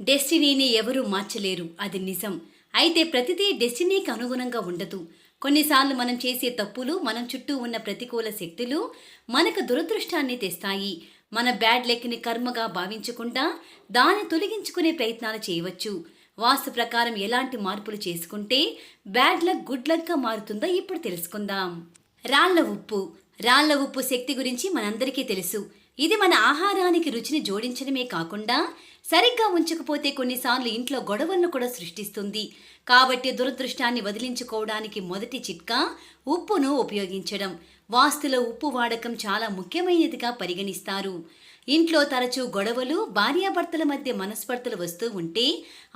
డెస్టినీని ఎవరూ మార్చలేరు. అది నిజం. అయితే ప్రతిదీ డెస్టినీకి అనుగుణంగా ఉండదు. కొన్నిసార్లు మనం చేసే తప్పులు మనం చుట్టూ ఉన్న ప్రతికూల శక్తులు మనకు దురదృష్టాన్ని తెస్తాయి. మన బ్యాడ్ లెక్ని కర్మగా భావించకుండా దాన్ని తొలగించుకునే ప్రయత్నాలు చేయవచ్చు. వాస్తు ప్రకారం ఎలాంటి మార్పులు చేసుకుంటే బ్యాడ్ లక్ గుడ్ లక్గా మారుతుందో ఇప్పుడు తెలుసుకుందాం. రాళ్ళ ఉప్పు. రాళ్ళ ఉప్పు శక్తి గురించి మనందరికీ తెలుసు. ఇది మన ఆహారానికి రుచిని జోడించడమే కాకుండా సరిగ్గా ఉంచకపోతే కొన్నిసార్లు ఇంట్లో గొడవలను కూడా సృష్టిస్తుంది. కాబట్టి దురదృష్టాన్ని వదిలించుకోవడానికి మొదటి చిట్కా ఉప్పును ఉపయోగించడం. వాస్తులో ఉప్పు వాడకం చాలా ముఖ్యమైనదిగా పరిగణిస్తారు. ఇంట్లో తరచూ గొడవలు భార్యాభర్తల మధ్య మనస్పర్ధలు వస్తూ ఉంటే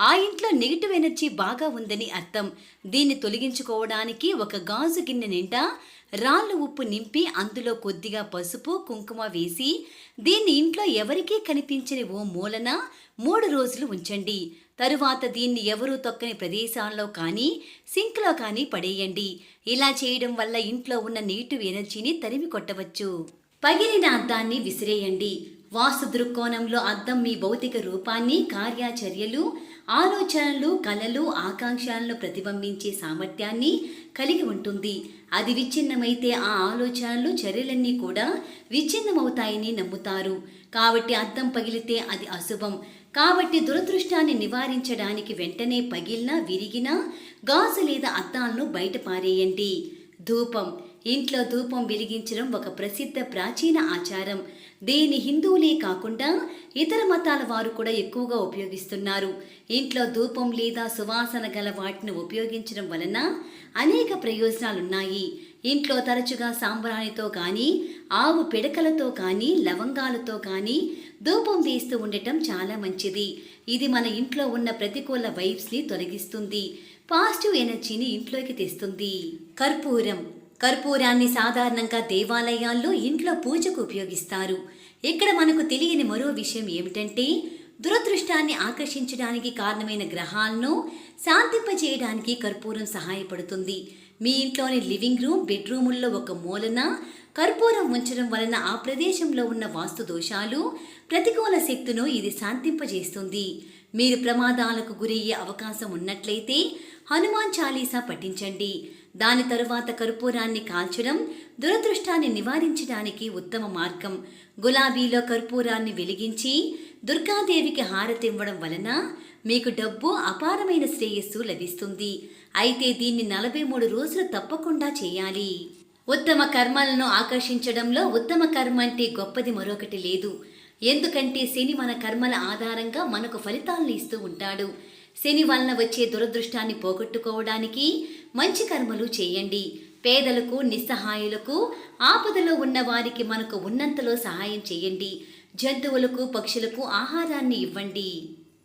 ఆ ఇంట్లో నెగిటివ్ ఎనర్జీ బాగా ఉందని అర్థం. దీన్ని తొలగించుకోవడానికి ఒక గాజు గిన్నె నిండా రాళ్ళు ఉప్పు నింపి అందులో కొద్దిగా పసుపు కుంకుమ వేసి దీన్ని ఇంట్లో ఎవరికీ కనిపించని ఓ మూలన మూడు రోజులు ఉంచండి. తరువాత దీన్ని ఎవరూ తొక్కని ప్రదేశాల్లో కానీ సింక్లో కానీ పడేయండి. ఇలా చేయడం వల్ల ఇంట్లో ఉన్న నెగిటివ్ ఎనర్జీని తరిమి కొట్టవచ్చు పగిలిన అద్దాన్ని విసిరేయండి. వాస్తు దృక్కోణంలో అద్దం మీ భౌతిక రూపాన్ని కార్యాచర్యలు ఆలోచనలు కళలు ఆకాంక్షలను ప్రతిబింబించే సామర్థ్యాన్ని కలిగి ఉంటుంది. అది విచ్ఛిన్నమైతే ఆ ఆలోచనలు చర్యలన్నీ కూడా విచ్ఛిన్నమవుతాయని నమ్ముతారు. కాబట్టి అద్దం పగిలితే అది అశుభం. కాబట్టి దురదృష్టాన్ని నివారించడానికి వెంటనే పగిలిన విరిగిన గాజు లేదా అద్దాలను బయట పారేయండి. ధూపం. ఇంట్లో ధూపం వెలిగించడం ఒక ప్రసిద్ధ ప్రాచీన ఆచారం. దీని హిందువులే కాకుండా ఇతర మతాల వారు కూడా ఎక్కువగా ఉపయోగిస్తున్నారు. ఇంట్లో ధూపం లేదా సువాసన గల వాటిని ఉపయోగించడం వలన అనేక ప్రయోజనాలున్నాయి. ఇంట్లో తరచుగా సాంబ్రాణితో కానీ ఆవు పిడకలతో కానీ లవంగాలతో కానీ ధూపం వేస్తూ ఉండటం చాలా మంచిది. ఇది మన ఇంట్లో ఉన్న ప్రతికూల వైబ్స్ని తొలగిస్తుంది. పాజిటివ్ ఎనర్జీని ఇంట్లోకి తెస్తుంది. కర్పూరం. కర్పూరాన్ని సాధారణంగా దేవాలయాల్లో ఇంట్లో పూజకు ఉపయోగిస్తారు. ఇక్కడ మనకు తెలియని మరో విషయం ఏమిటంటే దురదృష్టాన్ని ఆకర్షించడానికి కారణమైన గ్రహాలను శాంతింపజేయడానికి కర్పూరం సహాయపడుతుంది. మీ ఇంట్లోని లివింగ్ రూమ్ బెడ్రూముల్లో ఒక మూలన కర్పూరం ఉంచడం వలన ఆ ప్రదేశంలో ఉన్న వాస్తు దోషాలు ప్రతికూల శక్తును ఇది శాంతింపజేస్తుంది. మీరు ప్రమాదాలకు గురయ్యే అవకాశం ఉన్నట్లయితే హనుమాన్ చాలీసా పఠించండి. దాని తరువాత కర్పూరాన్ని కాల్చడం దురదృష్టాన్ని నివారించడానికి ఉత్తమ మార్గం. గులాబీలో కర్పూరాన్ని వెలిగించి దుర్గాదేవికి హారతివ్వడం వలన మీకు డబ్బు అపారమైన శ్రేయస్సు లభిస్తుంది. అయితే దీన్ని నలభై మూడు రోజులు తప్పకుండా చేయాలి. ఉత్తమ కర్మలను ఆకర్షించడంలో ఉత్తమ కర్మ అంటే గొప్పది మరొకటి లేదు. ఎందుకంటే శని మన కర్మల ఆధారంగా మనకు ఫలితాలను ఇస్తూ ఉంటాడు. శని వలన వచ్చే దురదృష్టాన్ని పోగొట్టుకోవడానికి మంచి కర్మలు చేయండి. పేదలకు నిస్సహాయులకు ఆపదలో ఉన్న వారికి మనకు ఉన్నంతలో సహాయం చేయండి. జంతువులకు పక్షులకు ఆహారాన్ని ఇవ్వండి.